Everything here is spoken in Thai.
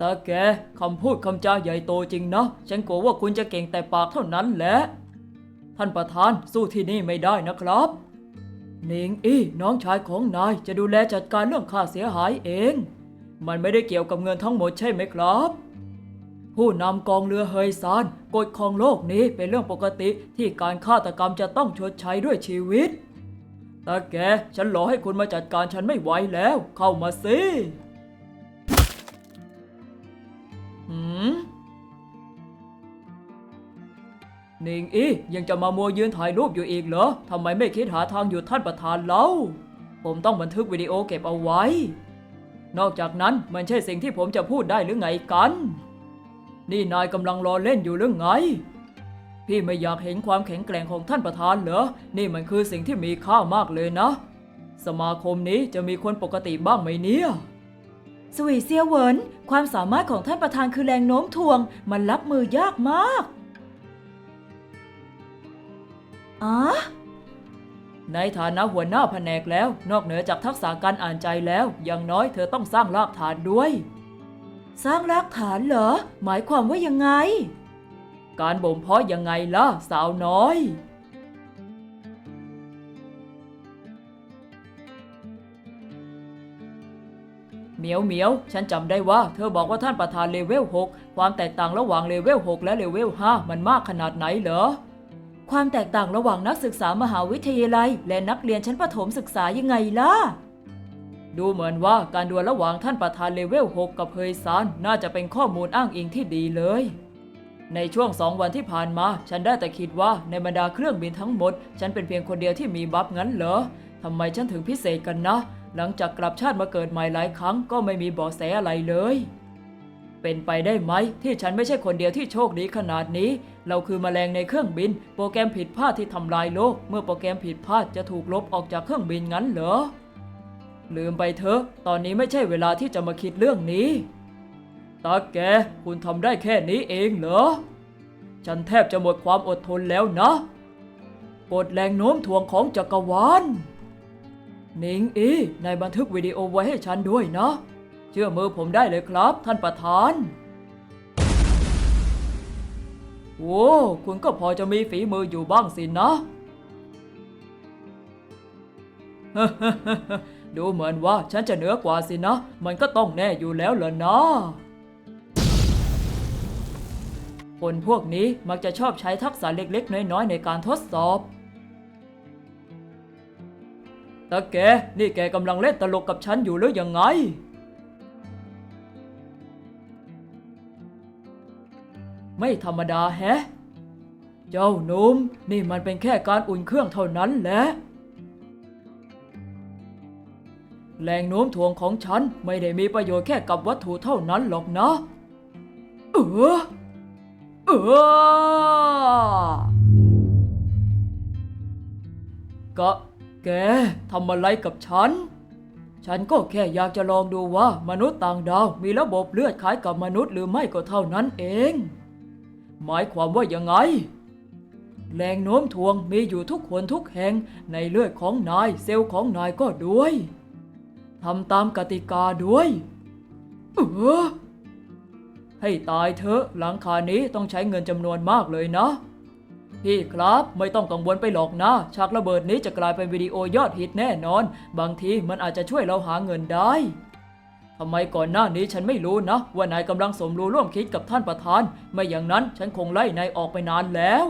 ตาแกคำพูดคำจาใหญ่โตจริงนะ ฉันกลัวว่าคุณจะเก่งแต่ปากเท่านั้นแหละ ท่านประธานสู้ที่นี่ไม่ได้นะครับหนิงอี้น้องชายของนายจะดูแลจัดการเรื่องค่าเสียหายเอง มันไม่ได้เกี่ยวกับเงินทั้งหมดใช่ไหมครับ ผู้นำกองเรือเฮยซานกฎของโลกนี้เป็นเรื่องปกติที่การฆาตกรรมจะต้องชดใช้ด้วยชีวิต แต่แกฉันรอให้คุณมาจัดการฉันไม่ไหวแล้ว เข้ามาสิ หนิงอียังจะมามัวยืนถ่ายรูปอยู่อีกเหรอทำไมไม่คิดหาทางหยุดท่านประธานเล่าผมต้องบันทึกวิดีโอเก็บเอาไว้ นอกจากนั้นมันใช่สิ่งที่ผมจะพูดได้หรือไงกัน นี่นายกำลังรอเล่นอยู่หรือไง พี่ไม่อยากเห็นความแข็งแกร่งของท่านประธานเหรอ นี่มันคือสิ่งที่มีค่ามากเลยนะ สมาคมนี้จะมีคนปกติบ้างไหมเนี่ยสวีเซียเวินความสามารถของท่านประธานคือแรงโน้มถ่วง มันรับมือยากมาก อ๋อ ในฐานะหัวหน้าแผนกแล้ว นอกเหนือจากทักษะการอ่านใจแล้ว อย่างน้อยเธอต้องสร้างรากฐานด้วย สร้างรากฐานเหรอ หมายความว่ายังไง การบ่มเพาะยังไงล่ะ สาวน้อย เหมียวเหมียว ฉันจำได้ว่า เธอบอกว่าท่านประธานเลเวล 6 ความแตกต่างระหว่างเลเวล 6 และเลเวล 5 มันมากขนาดไหนเหรอ ความแตกต่างระหว่างนักศึกษามหาวิทยาลัย และนักเรียนชั้นประถมศึกษายังไงล่ะ ดูเหมือนว่าการดวลระหว่างท่านประธานเลเวล 6 กับเฮยซานน่าจะเป็นข้อมูลอ้างอิงที่ดีเลย ในช่วงสองวันที่ผ่านมา ฉันได้แต่คิดว่าในบรรดาเครื่องบินทั้งหมด ฉันเป็นเพียงคนเดียวที่มีบัฟงั้นเหรอทำไมฉันถึงพิเศษกันนะ หลังจากกลับชาติมาเกิดใหม่หลายครั้งก็ไม่มีเบาะแสอะไรเลย เป็นไปได้ไหมที่ฉันไม่ใช่คนเดียวที่โชคดีขนาดนี้ เราคือมแมลงในเครื่องบิน โปรแกรมผิดพลาดที่ทำลายโลก เมื่อโปรแกรมผิดพลาดจะถูกลบออกจากเครื่องบินงั้นเหรอ ลืมไปเถอะ ตอนนี้ไม่ใช่เวลาที่จะมาคิดเรื่องนี้ ตาแก คุณทำได้แค่นี้เองเหรอ ฉันแทบจะหมดความอดทนแล้วนะกดแรงโน้มถ่วงของจักรวาลนิงอีในบันทึกวิดีโอไว้ให้ฉันด้วยนะ ชื่อมือผมได้เลยครับ ท่านประธาน โอ้คุณก็พอจะมีฝีมืออยู่บ้างสินะ ดูเหมือนว่าฉันจะเหนือกว่าสินะ มันก็ต้องแน่อยู่แล้วเหรอนะคนพวกนี้มักจะชอบใช้ทักษะเล็ก ๆ น้อย ๆ ในการทดสอบต่แก นี่แกกำลังเล่นตลกกับฉันอยู่หรือยังไง ไม่ธรรมดาแฮะ เจ้าหนุ่มนี่มันเป็นแค่การอุ่นเครื่องเท่านั้นแหละ แรงโน้มถ่วงของฉันไม่ได้มีประโยชน์แค่กับวัตถุเท่านั้นหรอกนะ เออเออก็แกทำอะไรกับฉัน ฉันก็แค่อยากจะลองดูว่ามนุษย์ต่างดาวมีระบบเลือดคล้ายกับมนุษย์หรือไม่ก็เท่านั้นเอง หมายความว่ายังไง แรงโน้มถ่วงมีอยู่ทุกคนทุกแห่งในเลือดของนายเซลล์ของนายก็ด้วยทำตามกติกาด้วยเออให้ตายเถอะหลังคานี้ต้องใช้เงินจำนวนมากเลยนะ พี่ครับไม่ต้องกังวลไปหรอกนะฉากระเบิดนี้จะกลายเป็นวิดีโอยอดฮิตแน่นอน บางทีมันอาจจะช่วยเราหาเงินได้ ทำไมก่อนหน้านี้ฉันไม่รู้นะ ว่านายกำลังสมรู้ร่วมคิดกับท่านประธาน ไม่อย่างนั้นฉันคงไล่นายออกไปนานแล้ว